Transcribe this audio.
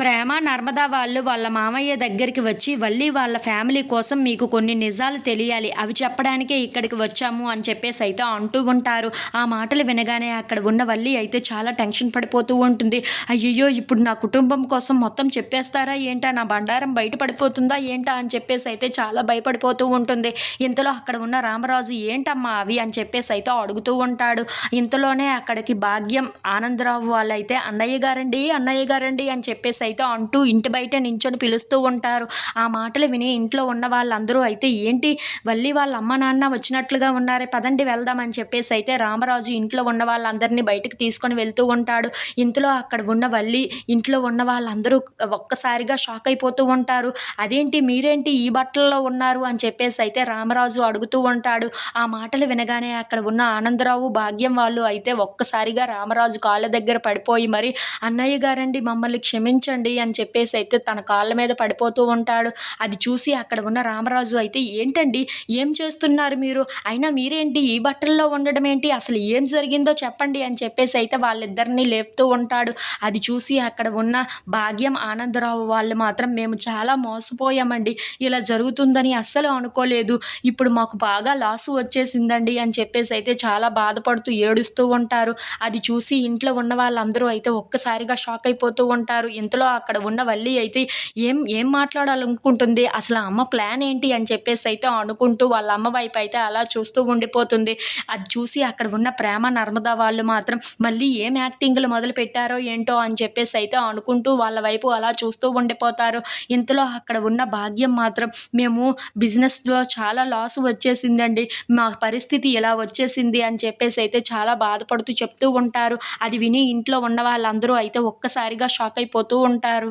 ప్రేమ నర్మదా వాళ్ళు వాళ్ళ మామయ్య దగ్గరికి వచ్చి వల్లి వాళ్ళ ఫ్యామిలీ కోసం మీకు కొన్ని నిజాలు తెలియాలి. అవి చెప్పడానికే ఇక్కడికి వచ్చాము అని చెప్పేసి అయితే అంటూ ఉంటారు. ఆ మాటలు వినగానే అక్కడ ఉన్న వల్లి అయితే చాలా టెన్షన్ పడిపోతూ ఉంటుంది. అయ్యో ఇప్పుడు నా కుటుంబం కోసం మొత్తం చెప్పేస్తారా? ఏంటా నా బండారం బయట పడిపోతుందా ఏంటా? అని చెప్పేసి అయితే చాలా భయపడిపోతూ ఉంటుంది. ఇంతలో అక్కడ ఉన్న రామరాజు ఏంటమ్మా అవి? అని చెప్పేసి అయితే అడుగుతూ ఉంటాడు. ఇంతలోనే అక్కడికి భాగ్యం ఆనందరావు వాళ్ళైతే అన్నయ్య గారండి అన్నయ్య గారండి అని చెప్పేసి అయితే అంటూ ఇంటి బయట నించొని పిలుస్తూ ఉంటారు. ఆ మాటలు విని ఇంట్లో ఉన్న వాళ్ళందరూ అయితే ఏంటి? వల్లి వాళ్ళ అమ్మ నాన్న వచ్చినట్లుగా ఉన్నారే పదండి వెళ్దామని చెప్పేసి అయితే రామరాజు ఇంట్లో ఉన్న వాళ్ళందరినీ బయటకు తీసుకొని వెళ్తూ ఉంటాడు. ఇంతలో అక్కడ ఉన్న వల్లి ఇంట్లో ఉన్న వాళ్ళందరూ ఒక్కసారిగా షాక్ అయిపోతూ ఉంటారు. అదేంటి? మీరేంటి ఈ బట్టల్లో ఉన్నారు? అని చెప్పేసి అయితే రామరాజు అడుగుతూ ఉంటాడు. ఆ మాటలు వినగానే అక్కడ ఉన్న ఆనందరావు భాగ్యం వాళ్ళు అయితే ఒక్కసారిగా రామరాజు కాళ్ళ దగ్గర పడిపోయి మరి అన్నయ్య గారండి మమ్మల్ని క్షమించండి. అని చెప్పేసి అయితే తన కాళ్ళ మీద పడిపోతూ ఉంటాడు. అది చూసి అక్కడ ఉన్న రామరాజు అయితే ఏంటండి? ఏం చేస్తున్నారు మీరు? అయినా మీరేంటి? ఈ బట్టల్లో ఉండడం ఏంటి? అసలు ఏం జరిగిందో చెప్పండి అని చెప్పేసి అయితే వాళ్ళిద్దరిని లేపుతూ ఉంటాడు. అది చూసి అక్కడ ఉన్న భాగ్యం ఆనందరావు వాళ్ళు మాత్రం మేము చాలా మోసపోయామండి. ఇలా జరుగుతుందని అస్సలు అనుకోలేదు. ఇప్పుడు మాకు బాగా లాసు వచ్చేసిందండి అని చెప్పేసి అయితే చాలా బాధపడుతూ ఏడుస్తూ ఉంటారు. అది చూసి ఇంట్లో ఉన్న వాళ్ళందరూ అయితే ఒక్కసారిగా షాక్ అయిపోతూ ఉంటారు. ఇంతలో అక్కడ ఉన్న వల్లి అయితే ఏం ఏం మాట్లాడాలనుకుంటుంది? అసలు అమ్మ ప్లాన్ ఏంటి అని చెప్పేసి అయితే అనుకుంటూ వాళ్ళ అమ్మ వైపు అయితే అలా చూస్తూ ఉండిపోతుంది. అది చూసి అక్కడ ఉన్న ప్రేమ నర్మదా వాళ్ళు మాత్రం మళ్ళీ ఏం యాక్టింగ్లు మొదలు పెట్టారో ఏంటో అని చెప్పేసి అయితే అనుకుంటూ వాళ్ళ వైపు అలా చూస్తూ ఉండిపోతారు. ఇంతలో అక్కడ ఉన్న భాగ్యం మాత్రం మేము బిజినెస్లో చాలా లాస్ వచ్చేసిందండి. మా పరిస్థితి ఇలా వచ్చేసింది అని చెప్పేసి అయితే చాలా బాధపడుతూ చెప్తూ ఉంటారు. అది విని ఇంట్లో ఉన్న వాళ్ళందరూ అయితే ఒక్కసారిగా షాక్ అయిపోతూ ఉంటారు